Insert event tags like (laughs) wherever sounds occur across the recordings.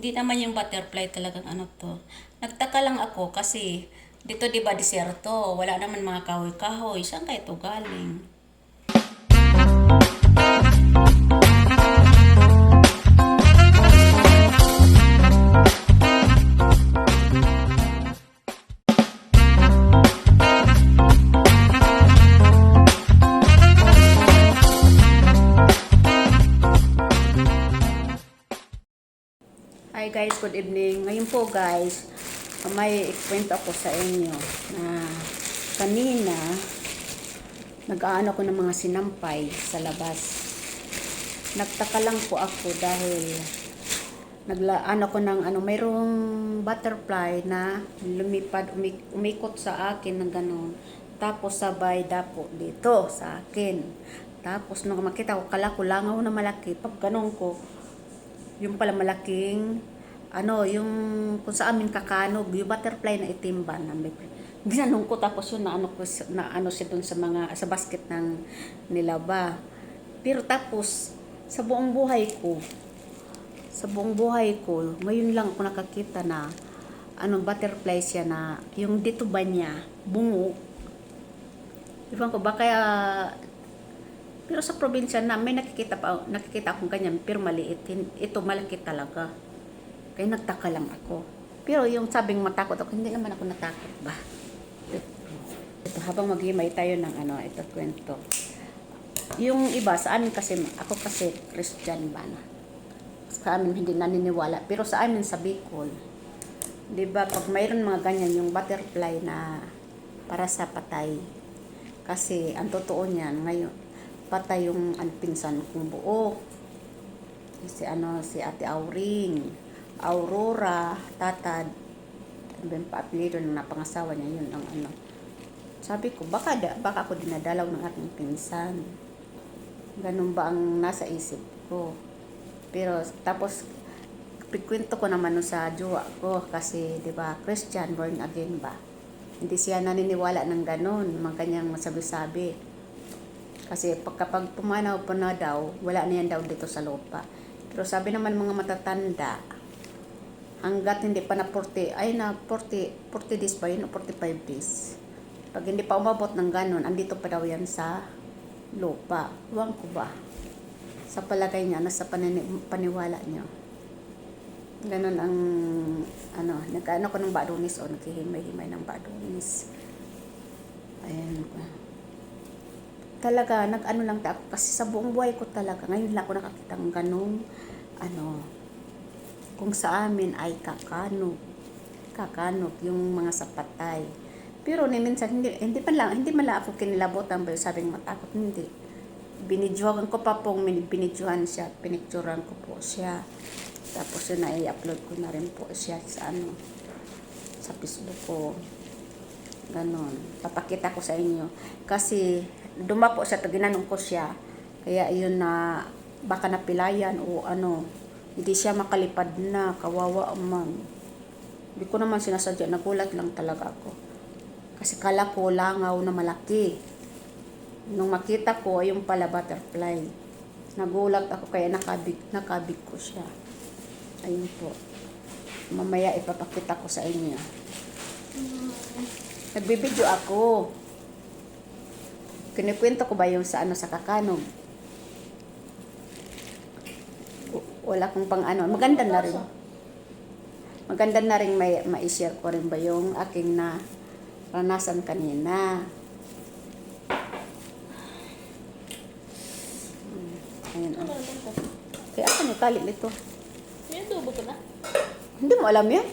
Hindi naman yung butterfly talagang ano to. Nagtaka lang ako kasi dito di ba diserto, wala naman mga kahoy-kahoy. Saan kaya to galing? Hi guys, good evening. Ngayon po guys, may ikwento ako sa inyo na kanina nag-aano ko ng mga sinampay sa labas. Nagtaka lang po ako dahil naglaano ko ng ano, mayroong butterfly na lumipad, umi- umikot sa akin ng ganon. Tapos sabay dapo dito sa akin. Tapos nung makita ko, kala ko langaw na malaki. Pag ganon ko, yung pala malaking ano, yung kung sa amin kakanog, yung butterfly na itim ba na may ginanong ko tapos yun na ano ko na ano siya dun sa mga sa basket ng nilaba. Pero tapos sa buong buhay ko sa buong buhay ko, ngayon lang ako nakakita na ano butterfly siya na yung dito ba niya bungo. Iwan ko ba kaya pero sa probinsya na may nakikita pa nakikita akong ganyan pero maliit. Ito malaki talaga. Kaya nagtaka lang ako. Pero yung sabing matakot ako, hindi naman ako natakot ba? Ito, habang maghimay tayo ng ano, ito kwento. Yung iba, sa amin kasi, ako kasi Christian ba na? Sa amin hindi naniniwala. Pero sa amin sa Bicol, di ba, pag mayroon mga ganyan, yung butterfly na para sa patay. Kasi ang totoo niyan, ngayon, patay yung ang pinsan kong buo. Si ano, si Ate Auring, Aurora, Tatad, ano yung pa-apelido ng napangasawa niya, yun ang ano. Sabi ko, baka, da, baka ako dinadalaw ng aking pinsan. Ganun ba ang nasa isip ko. Pero tapos, pagkwento ko naman sa jowa ko kasi, di ba, Christian, born again ba? Hindi siya naniniwala ng ganun, mga kanyang masabi-sabi. Kasi pag kapag pumanaw pa na daw, wala na yan daw dito sa lupa. Pero sabi naman mga matatanda, hanggat hindi pa na 40, ay na 40, 40 days ba yun o 45 days. Pag hindi pa umabot ng ganun, andito pa daw yan sa lupa. Huwag ko ba? Sa palagay niya, nasa panini, paniwala niya. Ganun ang, ano, nagkaano ko ng badunis o naghihimay-himay ng badunis. Ayan ko. Talaga, nag-ano lang ako. Kasi sa buong buhay ko talaga, ngayon lang ako nakakita ng ganong, ano, kung sa amin ay kakanog. Kakanog yung mga sapatay. Pero ni minsan hindi hindi pa lang hindi man lang ako kinilabutan ba sabing matakot hindi. Binidyohan ko pa pong binidyohan siya, pinicturean ko po siya. Tapos yun na i-upload ko na rin po siya sa ano sa Facebook ko. Ganon. Papakita ko sa inyo. Kasi dumapo siya, ginanong ko siya. Kaya yun na baka napilayan o ano, hindi siya makalipad na, kawawa man. Hindi ko naman sinasadya, nagulat lang talaga ako. Kasi kala ko langaw na malaki. Nung makita ko, yung pala butterfly. Nagulat ako kaya nakabig, nakabig ko siya. Ayun po. Mamaya ipapakita ko sa inyo. Nagbibideo ako. Kinikwento ko ba yung sa ano sa kakanog? Wala kong pang ano. Maganda na rin. Maganda na rin may ma-share ko rin ba yung aking na ranasan kanina. Ayun. Ano Oh. Kaya ako ni tali nito. May adobo ka na? Hindi mo alam yan.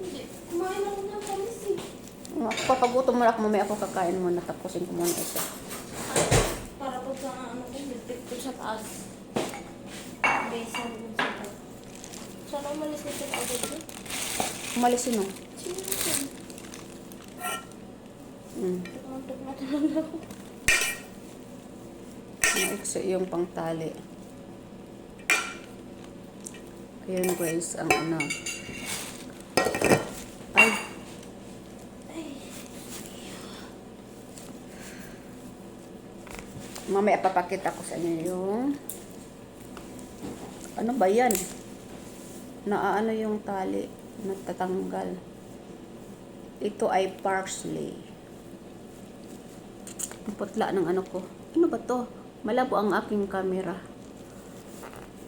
Hindi. Kumain ako. Ako, Papagutom mo ako mamaya ako kakain mo na tapusin ko muna ito. Para pag sa ano ko, ko sa taas. Besan dun sa taas. Sana umalis siya agad yun. Umalis. Sino yun? Mm. Tumantok na talaga ako. Maiksi yung pangtali. Ayan guys, ang ano. Ay, Ay. Mamaya papakita ko sa inyo yung ano ba yan? Naaano yung tali, natatanggal. Ito ay parsley. Ang putla ng ano ko. Ano ba to? Malabo ang aking camera.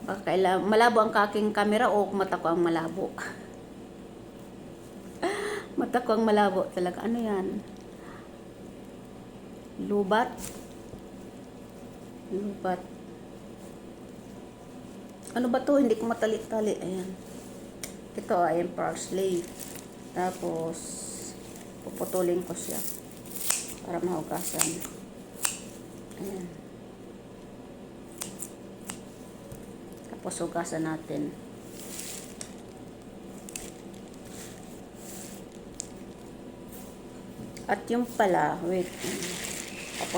Baka kaila- malabo ang aking camera o mata ko ang malabo. (laughs) mata ko ang malabo talaga. Ano yan? Lubat. Lubat. Ano ba to? Hindi ko matali-tali. Ayan. Ito ay parsley. Tapos, puputulin ko siya para mahugasan. Ayan. Tapos hugasan natin. At yung pala, wait. Tapos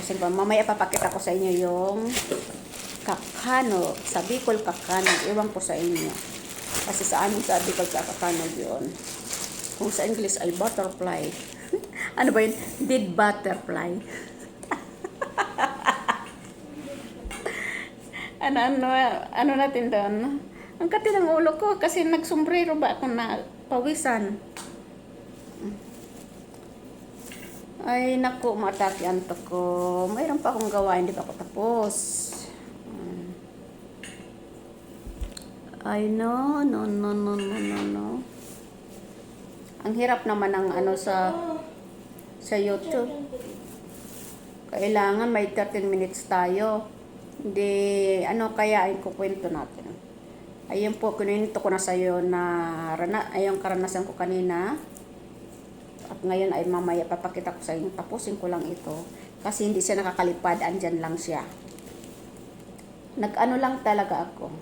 yun pa, mamaya papakita ko sa inyo yung kakano. Sa Bicol kakano. Iwan ko sa inyo. Kasi sa amin sa Bicol kakano yun. Kung sa English ay butterfly. (laughs) ano ba yun? Did butterfly. (laughs) ano, ano, ano natin doon? Ang kati ng ulo ko kasi nagsombrero ba ako na pawisan. Ay, naku, mataki anto ko. Mayroon pa akong gawa, hindi pa ako tapos. Mm. Ay, no, no, no, no, no, no, no. Ang hirap naman ng ano sa sa YouTube. Kailangan may 13 minutes tayo. Hindi, ano kaya ay kukwento natin. Ayun po, kinuwento ko na sa'yo na rana, ayong karanasan ko kanina. At ngayon ay mamaya papakita ko sa inyo. Tapusin ko lang ito. Kasi hindi siya nakakalipad. Andyan lang siya. Nag-ano lang talaga ako.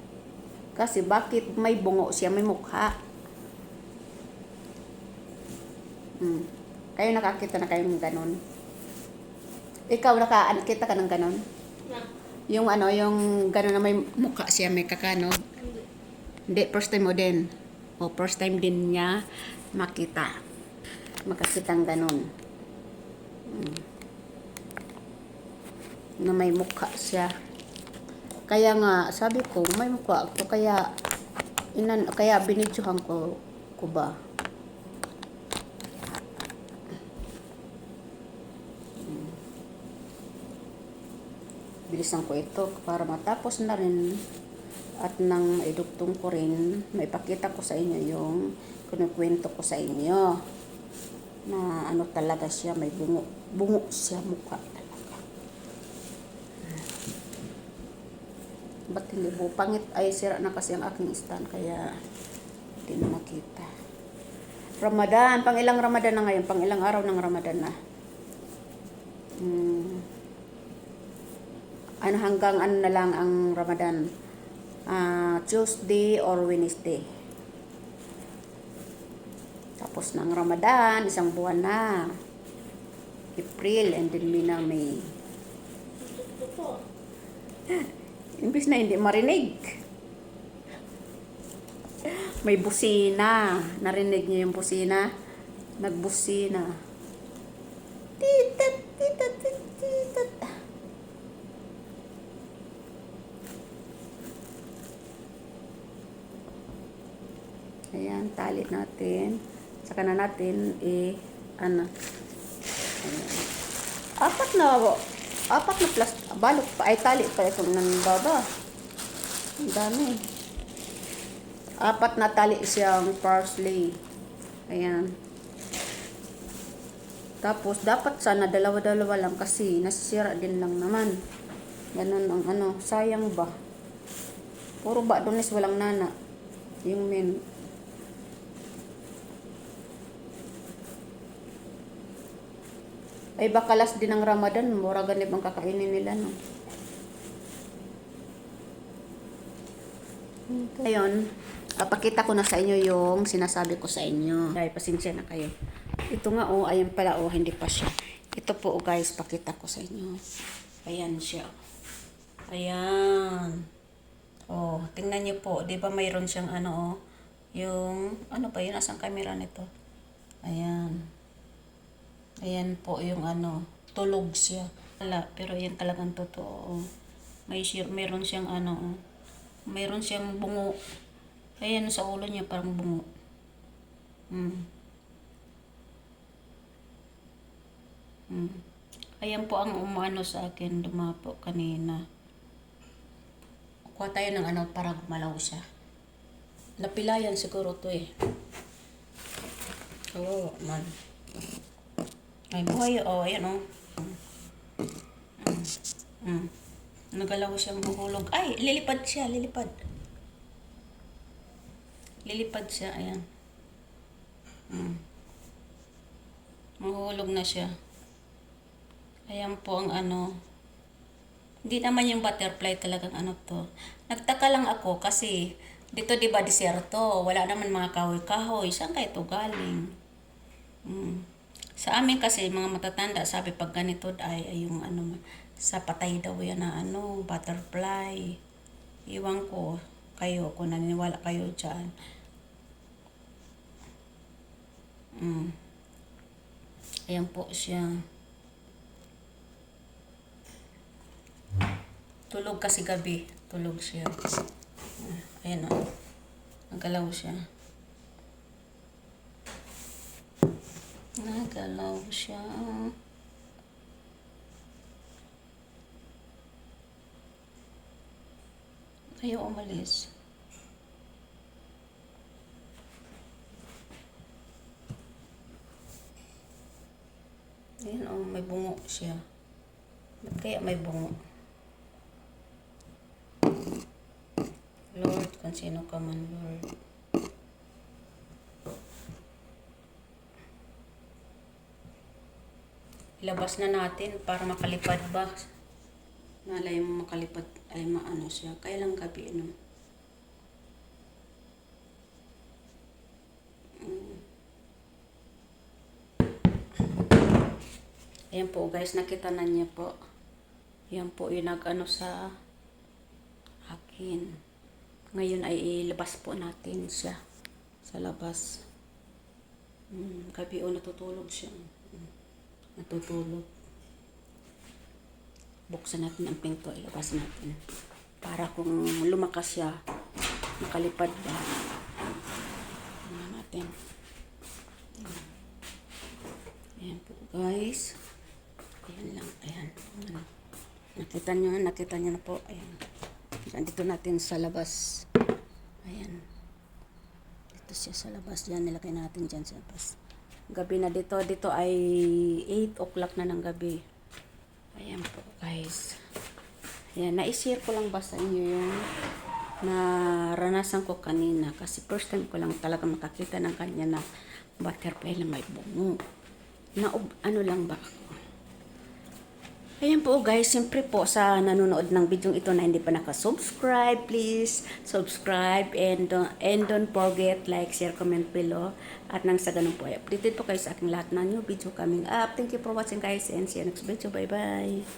Kasi bakit may bungo siya, may mukha. Hmm. Kayo nakakita na kayong ganun. Ikaw nakakita ka ng ganun? Na. Yung ano, yung ganun na may mukha siya, may kakanog. Hindi. Hindi, first time mo din. O, first time din niya makita. Makakitang ganun. Mm. Na may mukha siya. Kaya nga, sabi ko, may mukha ako. Kaya, inan, kaya binidyohan ko, ko ba? Bilisan ko ito para matapos na rin at nang maidugtong ko rin, maipakita ko sa inyo yung kunikwento ko sa inyo na ano talaga siya, may bungo, bungo siya mukha talaga. Ba't hindi po? Pangit ay sira na kasi ang aking stand kaya hindi na makita. Ramadan, pang ilang Ramadan na ngayon, pang ilang araw ng Ramadan na. Hmm. Ano hanggang ano na lang ang Ramadan? Ah, Tuesday or Wednesday. Tapos ng Ramadan, isang buwan na. April and then May na May. (laughs) Imbis na hindi marinig. May busina. Narinig niyo yung busina? Nagbusina. Titat, titat, titat. Ayan, tali natin. Saka na natin, eh, ano. Apat na, apat na plus, balot pa, ay tali pa itong nandaba. Ang dami. Apat na tali siyang parsley. Ayan. Tapos, dapat sana dalawa-dalawa lang kasi nasisira din lang naman. Ganun ang ano, sayang ba? Puro ba doon is walang nana. Yung men. Ay baka last din ng Ramadan, mura ganib ang kakainin nila, no? Ngayon, papakita ko na sa inyo yung sinasabi ko sa inyo. Ay, pasensya na kayo. Ito nga, oh, ayan pala, oh, hindi pa siya. Ito po, oh, guys, pakita ko sa inyo. Ayan siya. Ayan. Oh, tingnan niyo po, 'di ba mayroon siyang ano oh, yung ano pa yun, asang camera nito? Ayan. Ayan po yung ano, tulog siya. Wala, pero yan talagang totoo. oh. May shir, meron siyang ano, oh. meron siyang bungo. Ayan sa ulo niya parang bungo. Hmm. Hmm. Ayan po ang umano sa akin, dumapo kanina. Kuha tayo ng ano para gumalaw siya. Napilayan siguro to eh. Oo, man. Ay, buhay. Oh, ayan oh. Mm. Mm. Nagalaw siyang mahulog. Ay, lilipad siya, lilipad. Lilipad siya, ayan. Mm. Mahulog na siya. Ayan po ang ano. Hindi naman yung butterfly talagang ano to. Nagtaka lang ako kasi dito di ba disyerto, wala naman mga kahoy-kahoy. Saan kaya ito galing? Mm. Sa amin kasi mga matatanda sabi pag ganito ay, ay yung ano sa patay daw yan na ano butterfly. Iwan ko kayo kung naniniwala kayo diyan. Mm. Ayan po siya. Tulog kasi gabi. Tulog siya. Ayan o. Nagalaw siya. Nagalaw siya. Ayaw umalis. Ayan o, may bungo siya. Ba't kaya may bungo? Lord, kung sino ka man, Lord. Ilabas na natin para makalipad ba? Malay mo makalipad ay maano siya. Kailang gabi, no? Mm. Ayan po guys, nakita na niya po. Yan po yung nag-ano sa akin. Ngayon ay ilabas po natin siya sa labas. Mm, gabi o natutulog siya. Mm, natutulog. Buksan natin ang pinto, ilabas natin. Para kung lumakas siya, makalipad ba. Tingnan natin. Ayan po guys. Ayan lang, ayan. Ayan. Nakita nyo, nakita nyo na po. Ayan. Nandito natin sa labas. Ayan. Dito siya sa labas. Diyan, nilagay natin dyan sa labas. Gabi na dito. Dito ay 8 o'clock na ng gabi. Ayan po, guys. Ayan, naishare ko lang ba sa inyo yung naranasan ko kanina. Kasi first time ko lang talaga makakita ng kanya na butterfly na may bungo. Na, ano lang ba ako? Ayan po guys, siyempre po sa nanonood ng video ito na hindi pa nakasubscribe, please subscribe and, don't, and don't forget like, share, comment below. At nang sa ganun po, updated po kayo sa aking lahat ng new video coming up. Thank you for watching guys and see you next video. Bye-bye!